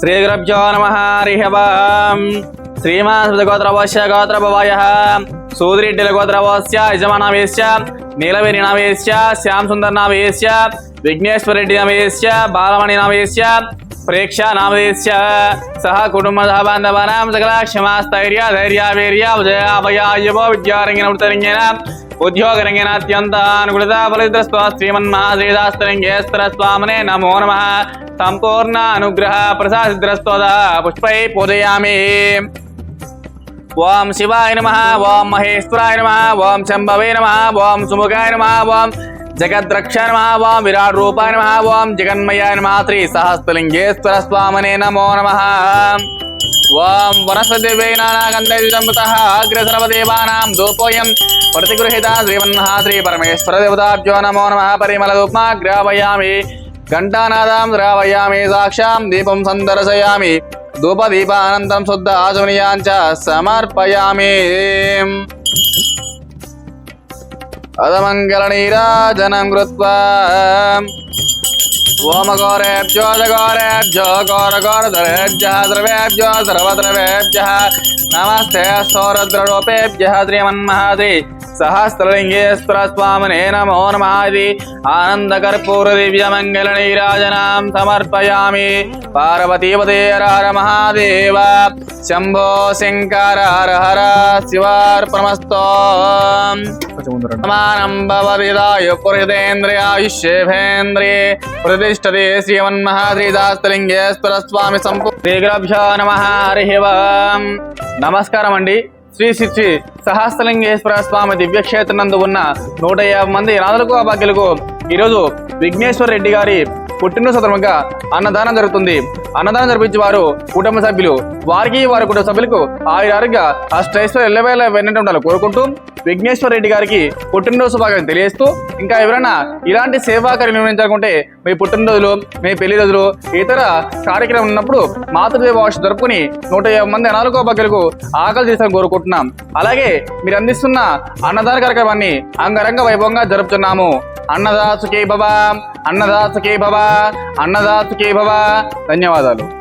శ్రీగురభ్యో నమ హరి శ్రీమాన్ గోత్రవశ్య గోత్రభవాయ సూదిరెడ్డిల గోత్రవశ్య యజమానవేశ్య నీలవేణి నవేశ్య శ్యామ్ సుందర్ నవేశ్య విఘ్నేశ్వర రెడ్డి నవేశ్య బాలమణి నవేశ్య ప్రేక్ష నామదేశ్య సహ కుటుంబ బాంధవానాం సకల క్షమా స్థైర్య ధైర్య వీర్య విజయ అభయాయవో విద్యారంగిన వృతరంగిన ఉద్యోగరంగిన అత్యంత అనుకూలత ఫలితస్వ శ్రీమన్మహాశ్రీదాస్తరంగేశ్వర స్వామనే నమో నమ. సంపూర్ణ అనుగ్రహ ప్రసాదిద్రస్తోద పుష్పై పూజయామి. ఓం శివాయ నమ ఓం మహేశ్వరాయ నమ ఓం శంభవే నమ ఓం సుముఖాయ నమ ఓం జగద్రక్ష నమ ఓం విరాట్ రూపాయ నమ ఓం జగన్మయాయ నమ శ్రీ సహస్రలింగేశ్వర స్వామనే నమో నమ. ఓం వనస్పతివే నానాగంధమృత అగ్రసర్వదేవానాం దూపోయం ప్రతిగృహిత శ్రీమన్మహా శ్రీ పరమేశ్వర దేవతాభ్యో నమో నమ పరిమళ ధూప్మా గ్రావయామి ఘంటానాదాం ద్రావయామి సాక్షాం దీపం సందర్శయామి ధూపదీపానందం శుద్ధ ఆచమనీయాంచ సమర్పయామి అదమంగళనీరాజనం కృత్వా ओम गौरेभ्यो गौरेभ्यो गौरगौरधरेभ्यः द्रवेभ्यो सर्वद्रवेभ्यः नमस्ते सौरद्ररूपेभ्यः श्रीमन्महाद्रि। స్వామినే నమో నమాది ఆనందకర్పూర దివ్య మంగళ నీరాజనాం సమర్పయామి. పార్వతీపదే హర మహాదేవ. శంభో శంకర హర హర శివార్పణమస్తో. సమానం భవవిదాయ పురిదేంద్రియాయుష్యేభేంద్రియే ప్రతిష్టతే శ్రీమన్మహాశ్రీదాస్తలింగేశ్వర స్వామి సంపూ శ్రీగురభ్యో నమ. హరి నమస్కారం అండి శ్రీ శ్రీ సహస్రలింగేశ్వర స్వామి దివ్యక్షేత్రం నందు ఉన్న నూట యాభై మంది రాధులకు అభాగ్యులకు ఈరోజు విఘ్నేశ్వర రెడ్డి గారి పుట్టినరోజు సందర్భంగా అన్నదానం జరుగుతుంది. అన్నదానం జరిపించే వారు కుటుంబ సభ్యులు వారికి వారి కుటుంబ సభ్యులకు ఆయుర ఆ అష్టైశ్వర ఎల్లవేళ వెన్నట్టు ఉండాలని కోరుకుంటూ విఘ్నేశ్వర రెడ్డి గారికి పుట్టినరోజు శుభాకాంక్షలు తెలియజేస్తూ ఇంకా ఎవరైనా ఇలాంటి సేవా కార్యం నిర్వహించాలనుకుంటే మీ పుట్టినరోజులు మీ పెళ్ళి రోజులు ఇతర కార్యక్రమం ఉన్నప్పుడు మాతృదేవాష జరుపుకుని నూట యాభై మంది అనారోగ్య భక్తులకు ఆకలి చేసాలని కోరుకుంటున్నాం. అలాగే మీరు అందిస్తున్న అన్నదాన కార్యక్రమాన్ని అంగరంగ వైభవంగా జరుపుతున్నాము. అన్నదాసుకే భవ అన్నదాసుకే భవ. అన్నదాతకే భవ. ధన్యవాదాలు.